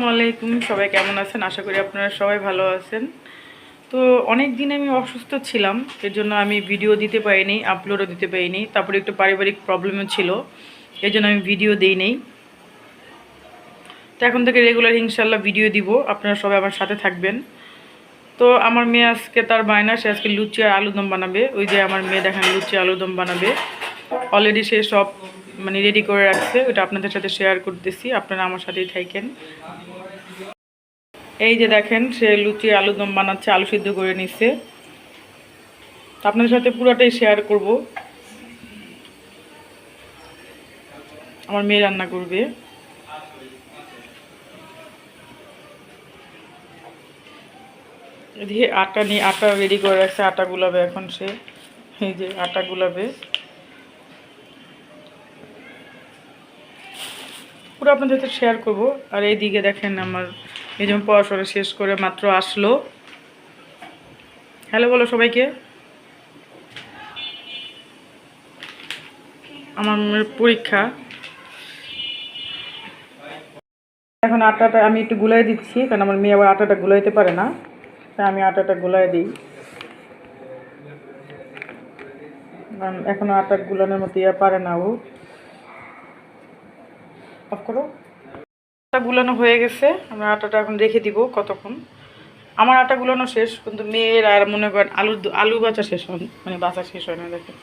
আসসালামু আলাইকুম, সবাই কেমন আছেন? আশা করি আপনারা সবাই ভালো আছেন। তো অনেক দিন আমি অসুস্থ ছিলাম এর জন্য আমি ভিডিও দিতে পারিনি আপলোডও দিতে পারিনি। তারপরে একটু পারিবারিক প্রবলেমও ছিল এর জন্য আমি ভিডিও দিই নেই। তো এখন থেকে রেগুলার ইনশাল্লাহ ভিডিও দিব, আপনারা সবাই আমার সাথে থাকবেন। তো আমার মেয়ে আজকে তার বায়না, সে আজকে লুচি আর আলুদম বানাবে। ওই যে আমার মেয়ে দেখেন, লুচি আলুদম বানাবে। অলরেডি সে সব মানে রেডি করে রাখছে, ওটা আপনাদের সাথে শেয়ার করতেছি, আপনারা আমার সাথেই থাকেন। এই যে দেখেন, সে লুচি আলুদম বানাচ্ছে, আলু সিদ্ধ করে নিচ্ছে আপনাদের সাথে পুরোটাই শেয়ার করব। আমার মেয়ে রান্না করবে। এদিকে আটা নিয়ে, আটা রেডি করে রাখছে, আটা গুলাবে এখন সে। এই যে আটা গুলাবে। পুরো আপনাদের সাথে শেয়ার করব। আর এইদিকে দেখেন আমার এই যেমন পড়াশোনা শেষ করে মাত্র আসলো। হ্যালো বলো সবাইকে। আমার পরীক্ষা। এখন আটাটা আমি একটু গুলাই দিচ্ছি, কারণ আমার মেয়ে আবার আটাটা গুলাইতে পারে না। তাই আমি আটাটা গুলাই দিই। এখনও আটা গুলানোর মতো ইয়ে পারে না ও। অফ করো। আটা গুলানো হয়ে গেছে, আমরা আটাটা এখন রেখে দিব কতক্ষণ। আমার আটা গুলানো শেষ, কিন্তু মেয়ের আর মনে করেন আলু আলু বাচা শেষ হয় মানে বাচা শেষ হয় না, দেখেন।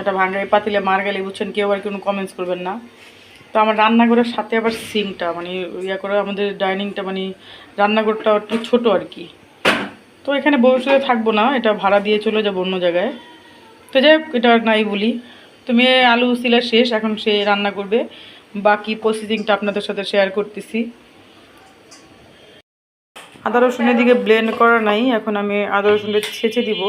এটা ভাঙ্গাই পাতিলে মার গেলে বুঝছেন, কেউ আর কোনো কমেন্টস করবেন না। তো আমার রান্নাঘরের সাথে আবার সিমটা মানে ইয়া করে আমাদের ডাইনিংটা মানে রান্নাঘরটা একটু ছোটো আর কি। তো এখানে ভবিষ্যতে থাকব না, এটা ভাড়া দিয়ে চলে যাব অন্য জায়গায়। তো যাই এটা নাই বলি। তো মেয়ে আলু সিলা শেষ, এখন সে রান্না করবে। বাকি প্রসেসিংটা আপনাদের সাথে শেয়ার করতেছি। আদা রসুনের দিকে ব্লেন্ড করা নাই, এখন আমি আদা রসুনটা ছেঁচে দিব।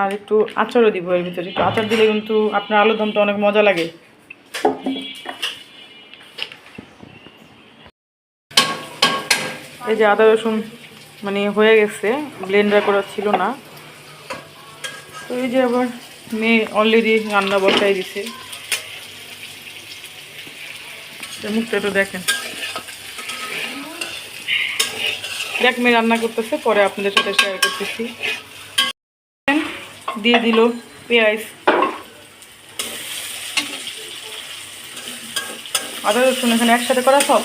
আর একটু আচারও দিব এর ভিতরে, একটু আচার দিলে কিন্তু আপনার আলুর দমটা অনেক মজা লাগে। এই যে আদা রসুন মানে হয়ে গেছে ব্লেন্ডার করা ছিল না। তো এই যে আবার মেয়ে অলরেডি রান্না বসাই দিছে তো মুখটা একটু দেখেন। দেখ মেয়ে রান্না করতেছে পরে আপনাদের সাথে শেয়ার করতেছি। দিয়ে দিল পেঁয়াজ। আদা রসুন এখানে একসাথে করা সব?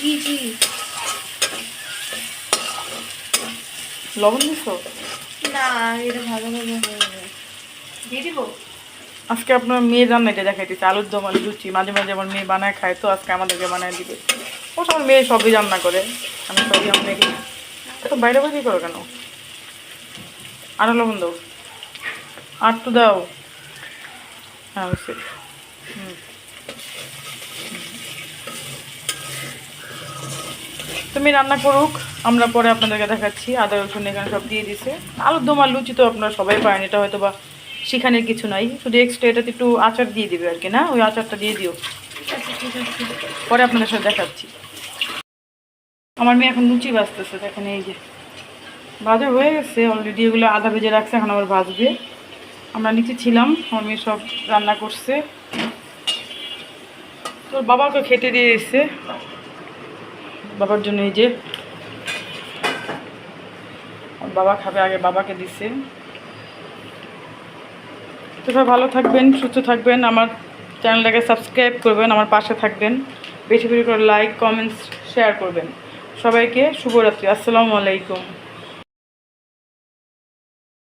জি জি। লবণ দিছো? না এটা ভালোভাবে হয়ে যাবে দিয়ে দিব? আজকে আপনার মেয়ে রান্না এটা দেখাইতেছে, আলুর দম আলু লুচি, মাঝে মাঝে আমার মেয়ে বানায় খায়, তো আজকে আমাদেরকে বানায় দিবে। ও আমার মেয়ে সবই রান্না করে, আমি সবই মেয়েকে তো বাইরে বাইরে করো কেন? আরও লবণ দাও। আর তো দাও। হ্যাঁ হুম। তুমি রান্না করুক, আমরা পরে আপনাদেরকে দেখাচ্ছি। আদা রসুন এখানে সব দিয়ে দিছে। আলুর দম আর লুচি তো আপনারা সবাই পারেন, এটা হয়তো বা শিখানোর কিছু নাই। শুধু এক্সট্রা এটাতে একটু আচার দিয়ে দিবে আর কি, না? ওই আচারটা দিয়ে দিও। পরে আপনাদের সাথে দেখাচ্ছি। আমার মেয়ে এখন লুচি বাজতেছে, দেখেন এই যে। ভাজা হয়ে গেছে অলরেডি এগুলো আধা ভেজে রাখছে, এখন আবার ভাজবে। আমরা নিচে ছিলাম, আমার মেয়ে সব রান্না করছে। তোর বাবাকে খেতে দিয়ে এসছে। বাবার জন্য এই যে। বাবা খাবে আগে বাবাকে দিছে। তো সবাই ভালো থাকবেন, সুস্থ থাকবেন। আমার চ্যানেলটাকে সাবস্ক্রাইব করবেন, আমার পাশে থাকবেন। বেশি বেশি করে লাইক কমেন্টস শেয়ার করবেন। সবাইকে শুভরাত্রি। আসসালামু আলাইকুম।